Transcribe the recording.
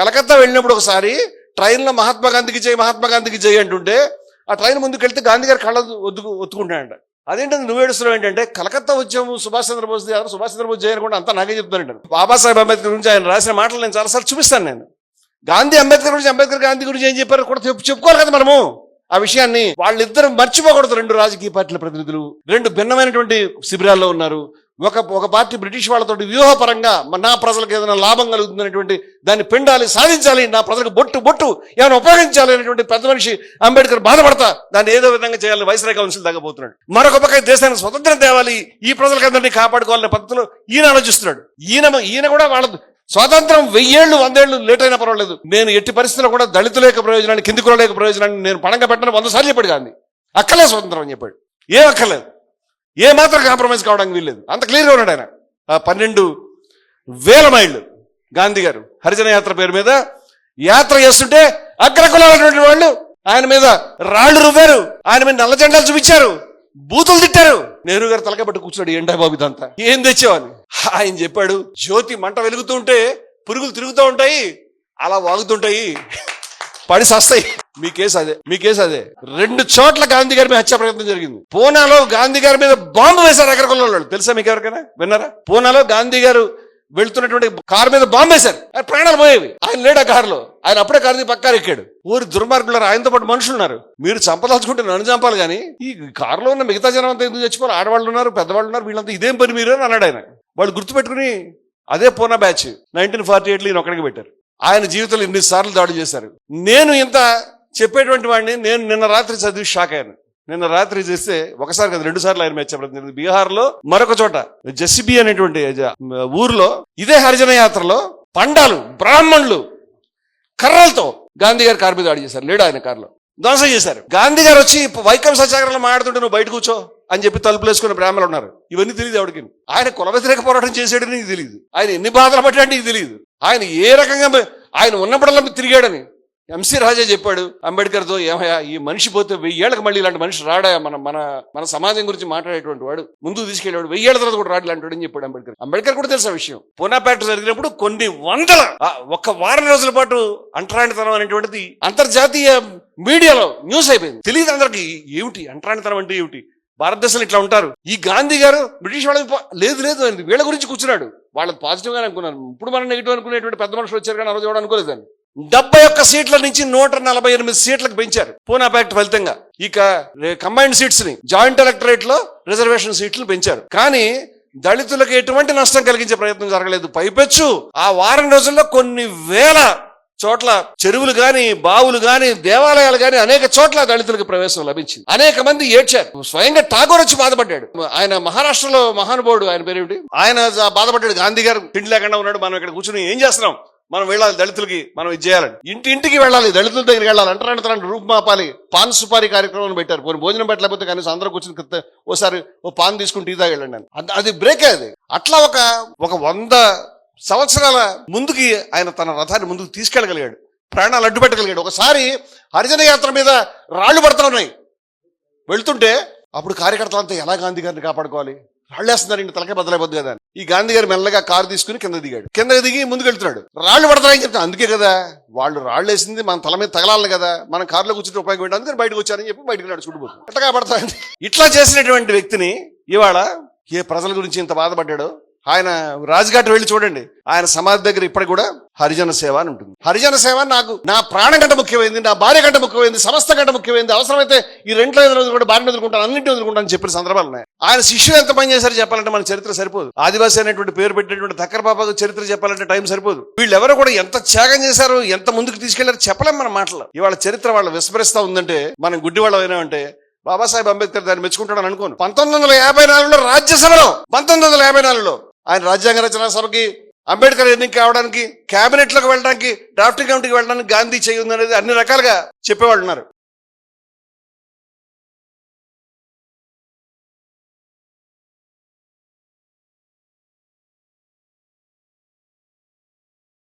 కలకత్తా వెళ్ళినప్పుడు ఒకసారి ట్రైన్లో మహాత్మా గాంధీకి జై మహాత్మా గాంధీకి జై అంటుంటే ఆ ట్రైన్ ముందుకు వెళ్తే గాంధీ గారు కళ్ళ ఒత్తుకు ఒత్తుకుంటాడంట. అదేంటంటే నువ్వు ఏడుస్తున్నావు ఏంటంటే కలకత్తా వచ్చాము సుభాష్ చంద్రబోస్ సుభాష్ చంద్రబోస్ జై కూడా అంతా నాకే చెప్తానంటాను బాబాసాహెబ్ అంబేద్కర్ గురించి ఆయన రాసిన మాటలు నేను చాలాసార్లు చూపిస్తాను నేను. గాంధీ అంబేద్కర్ గురించి అంబేద్కర్ గాంధీ గురించి ఏం చెప్పారు కూడా చెప్పు- చెప్పుకోవాలి కదా మనము. ఆ విషయాన్ని వాళ్ళిద్దరు మర్చిపోకూడదు రెండు రాజకీయ పార్టీల ప్రతినిధులు. రెండు భిన్నమైనటువంటి శిబిరాల్లో ఉన్నారు. ఒక ఒక పార్టీ బ్రిటిష్ వాళ్ళతో వ్యూహపరంగా నా ప్రజలకు ఏదైనా లాభం కలుగుతుందనేటువంటి దాన్ని పిండాలి సాధించాలి నా ప్రజలకు బొట్టు బొట్టు ఏమైనా ఉపయోగించాలి అనేటువంటి పెద్ద మనిషి అంబేద్కర్ బాధపడతా దాన్ని ఏదో విధంగా చేయాలి వైస్రాయ్ కౌన్సిల్ తగ్గబోతున్నాడు మరొక పక్క దేశానికి స్వతంత్రం తేవాలి ఈ ప్రజలకందరినీ కాపాడుకోవాలనే పద్ధతిలో ఈయన ఆలోచిస్తున్నాడు. ఈయన ఈయన కూడా వాళ్ళ స్వాతంత్రం వెయ్యేళ్ళు వందేళ్ళు లేట్ అయినా పర్వాలేదు. నేను ఎట్టి పరిస్థితుల్లో కూడా దళితుల యొక్క ప్రయోజనాన్ని కిందికుల యొక్క ప్రయోజనాన్ని నేను పణంగా పెట్టను వంద సార్లు చెప్పాడు గాంధీ. అక్కలే స్వతంత్రం అని చెప్పాడు. ఏం అక్కర్లేదు. ఏ మాత్రం కాంప్రమైజ్ కావడానికి వీల్లేదు. అంత క్లియర్గా ఉన్నాడు ఆయన. ఆ పన్నెండు వేల మైళ్ళు. గాంధీ గారు హరిజన యాత్ర పేరు మీద యాత్ర చేస్తుంటే అగ్రకులాలటువంటి వాళ్ళు ఆయన మీద రాళ్ళు రువ్వారు. ఆయన మీద నల్ల జెండాలు చూపించారు. బూతులు తిట్టారు. నెహ్రూ గారు తలకబట్టి కూర్చున్నాడు ఏంటా బాబు ఇదంతా. ఏం తెచ్చావని ఆయన చెప్పాడు జ్యోతి మంట వెలుగుతుంటే పురుగులు తిరుగుతూ ఉంటాయి అలా వాగుతుంటాయి పడి సస్తాయి మీ కేసు అదే మీ కేసు అదే రెండు చోట్ల గాంధీ గారి మీద హత్యా ప్రయత్నం జరిగింది. పూనాలో గాంధీ గారి మీద బాంబు వేశారు ఎక్కడికి వాళ్ళు తెలుసా మీకు ఎవరికైనా? విన్నారా? పూనాలో గాంధీ గారు వెళ్తున్నటువంటి కారు మీద బాంబు వేశారు. ఆయన ప్రాణాలు పోయేవి. ఆయన లేడా కారులో? ఆయన అప్పుడే కారు పక్కారు ఎక్కాడు. ఊరి దుర్మార్గులు ఆయనతో పాటు మనుషులు ఉన్నారు మీరు చంపదలుచుకుంటే నన్ను చంపాలి కానీ ఈ కారులో ఉన్న మిగతా జనం అంతా ఎందుకు చచ్చిపోవాలి? ఆడవాళ్ళు ఉన్నారు పెద్దవాళ్ళు ఉన్నారు వీళ్ళంతా ఇదేం పని మీరు అని అన్నాడు ఆయన. వాళ్ళు గుర్తుపెట్టుకుని అదే పూనా బ్యాచ్ నైన్టీన్ ఫార్టీ ఎయిట్లో ఈయన ఒక్కడికి పెట్టారు. ఆయన జీవితంలో ఎన్నిసార్లు దాడి చేశారు. నేను ఇంత చెప్పేటువంటి వాడిని నేను నిన్న రాత్రి చదివి షాక్ అయ్యాను. నిన్న రాత్రి చేస్తే ఒకసారి కదా రెండు సార్లు ఆయన మెచ్చబడింది బీహార్లో మరొక చోట జస్సిబి అనేటువంటి ఊర్లో ఇదే హరిజన యాత్రలో పండాలు బ్రాహ్మణులు కర్రలతో గాంధీ గారి కారు మీద దాడి చేశారు. లేడు ఆయన కారులో. ధ్వంసం చేశారు. గాంధీ గారు వచ్చి వైకం సత్యాగ్రహంలో మాట్లాడుతుంటే నువ్వు బయట కూర్చో అని చెప్పి తలుపులు వేసుకున్న బ్రాహ్మణులు ఉన్నారు. ఇవన్నీ తెలియదు ఆవిడకి ఆయన కుల వ్యతిరేక పోరాటం చేసాడని నీకు తెలియదు. ఆయన ఎన్ని బాధలు పడ్డాడు నీకు తెలియదు. ఆయన ఏ రకంగా ఆయన ఉన్నప్పుడల్లా తిరిగాడని. ఎంసీ రాజా చెప్పాడు అంబేద్కర్తో ఏమయ్యా ఈ మనిషి పోతే వెయ్యేళ్ళకి మళ్ళీ ఇలాంటి మనిషి రాడా? మన మన మన సమాజం గురించి మాట్లాడేటువంటి వాడు. ముందుకు తీసుకెళ్ళాడు వెయ్యేళ్ళ తర్వాత కూడా రాడు ఇలాంటి అని చెప్పాడు అంబేద్కర్. అంబేద్కర్ కూడా తెలుసా విషయం. పూనాపేట జరిగినప్పుడు కొన్ని వందల ఆ, ఒక్క వారం రోజుల పాటు అంటరానితనం అనేటువంటిది అంతర్జాతీయ మీడియాలో న్యూస్ అయిపోయింది. తెలియదు అందరికి ఏమిటి అంటరానితనం అంటే ఏమిటి? భారతదేశంలో ఇట్లా ఉంటారు. ఈ గాంధీ గారు బ్రిటిష్ వాళ్ళ ప- లేదు లేదు వీళ్ళ గురించి కూర్చున్నాడు. వాళ్ళది పాజిటివ్గా అనుకున్నాను. ఇప్పుడు మనం నెగిటివ్ అనుకునేటువంటి పెద్ద మనుషులు వచ్చారు కానీ ఆ రోజు అనుకోలేదు అని డెబ్బై ఒక్క సీట్ల నుంచి నూట నలభై ఎనిమిది సీట్లకు పెంచారు. పూనా ప్యాక్ట్ ఫలితంగా. ఇక కంబైన్డ్ సీట్స్ని జాయింట్ ఎలక్టరేట్లో రిజర్వేషన్ సీట్లు పెంచారు. కానీ దళితులకు ఎటువంటి నష్టం కలిగించే ప్రయత్నం జరగలేదు. పైపెచ్చు. ఆ వారం రోజుల్లో కొన్ని వేల చోట్ల చెరువులు గాని బావులు గాని దేవాలయాలు గాని అనేక చోట్ల దళితులకు ప్రవేశం లభించింది. అనేక మంది ఏడ్చారు. స్వయంగా ఠాగూర్ వచ్చి బాధపడ్డాడు. ఆయన మహారాష్ట్రలో మహానుభావుడు ఆయన పేరేమిటి? ఆయన బాధపడ్డాడు గాంధీ గారు. తిండి లేకుండా ఉన్నాడు. మనం ఇక్కడ కూర్చుని ఏం చేస్తున్నాం? మనం వెళ్ళాలి దళితులకి మనం ఇది చేయాలని. ఇంటి ఇంటికి వెళ్ళాలి. దళితుల దగ్గరికి వెళ్ళాలి. అంటారంటే తన రూపుమాపాలి పాన్ సుపారీ కార్యక్రమం పెట్టారు. కొన్ని భోజనం పెట్టలేకపోతే కనీసం అందరూ కూర్చుని ఓసారి ఓ పాన్ తీసుకుని టీ తాగెళ్ళండి అది- అది బ్రేక్ అది. అట్లా ఒక ఒక వంద సంవత్సరాల ముందుకి ఆయన తన రథాన్ని ముందుకు తీసుకెళ్ళగలిగాడు. ప్రాణాలు అడ్డుపెట్టగలిగాడు ఒకసారి హరిజన యాత్ర మీద రాళ్ళు పడుతున్నాయి. ఉన్నాయి వెళ్తుంటే అప్పుడు కార్యకర్తలంతా ఎలా గాంధీ గారిని కాపాడుకోవాలి? రాళ్ళు వేస్తున్నారు ఇంటి తలకే బదలైపోద్దు కదా ఈ గాంధీ గారు మెల్లగా కారు తీసుకుని కింద దిగాడు. కింద దిగి ముందుకు వెళ్తున్నాడు. రాళ్ళు పడతాయని చెప్తాను అందుకే కదా వాళ్ళు రాళ్ళు వేసింది మన తల మీద తగలాలి కదా. మనం కారులో కూర్చుంటే ఉపయోగం ఏంటి? అందుకని బయటకు వచ్చారని చెప్పి బయటకు వెళ్ళాడు చుట్టుపోతు ఎట్టగా పడతాయని ఇట్లా చేసినటువంటి వ్యక్తిని ఇవాళ ఏ ప్రజల గురించి ఇంత బాధపడ్డాడో? ఆయన రాజ్ఘాట్ వెళ్ళి చూడండి. ఆయన సమాధి దగ్గర ఇప్పటికి కూడా హరిజన సేవ అని ఉంటుంది. హరిజన సేవ నాకు నా ప్రాణం కంటే ముఖ్యమైంది నా భార్య కంటే ముఖ్యమైంది సమస్త కంటే ముఖ్యమైంది అవసరమైతే ఈ రెంట్లో ఎదురు కూడా భార్యను ఎదుర్కొంటాను అన్నింటిని ఎదుర్కొంటాను చెప్పిన సందర్భాలు ఉన్నాయి. ఆయన శిష్యులు ఎంత పని చేశారు చెప్పాలంటే మన చరిత్ర సరిపోదు. ఆదివాసి అనేటువంటి పేరు పెట్టినటువంటి దక్కర బాబాకు చరిత్ర చెప్పాలంటే టైం సరిపోదు. వీళ్ళెవరో కూడా ఎంత త్యాగం చేశారు ఎంత ముందుకు తీసుకెళ్ళారు చెప్పలేం మన మాటలు. ఇవాళ చరిత్ర వాళ్ళు విస్మరిస్తా ఉందంటే మనం గుడ్డి వాళ్ళం అంటే బాబాసాహెబ్ అంబేద్కర్ దాన్ని మెచ్చుకుంటాడని అనుకోను. పంతొమ్మిది వందల యాభై నాలుగులో రాజ్యసభలో పంతొమ్మిది వందల యాభై నాలుగులో ఆయన రాజ్యాంగ రచన సభకి అంబేద్కర్ ఎన్నిక కావడానికి క్యాబినెట్లకు వెళ్ళడానికి డ్రాఫ్టింగ్ కమిటీకి వెళ్ళడానికి గాంధీ చేయి ఉందనేది అన్ని రకాలుగా చెప్పేవాళ్ళు ఉన్నారు.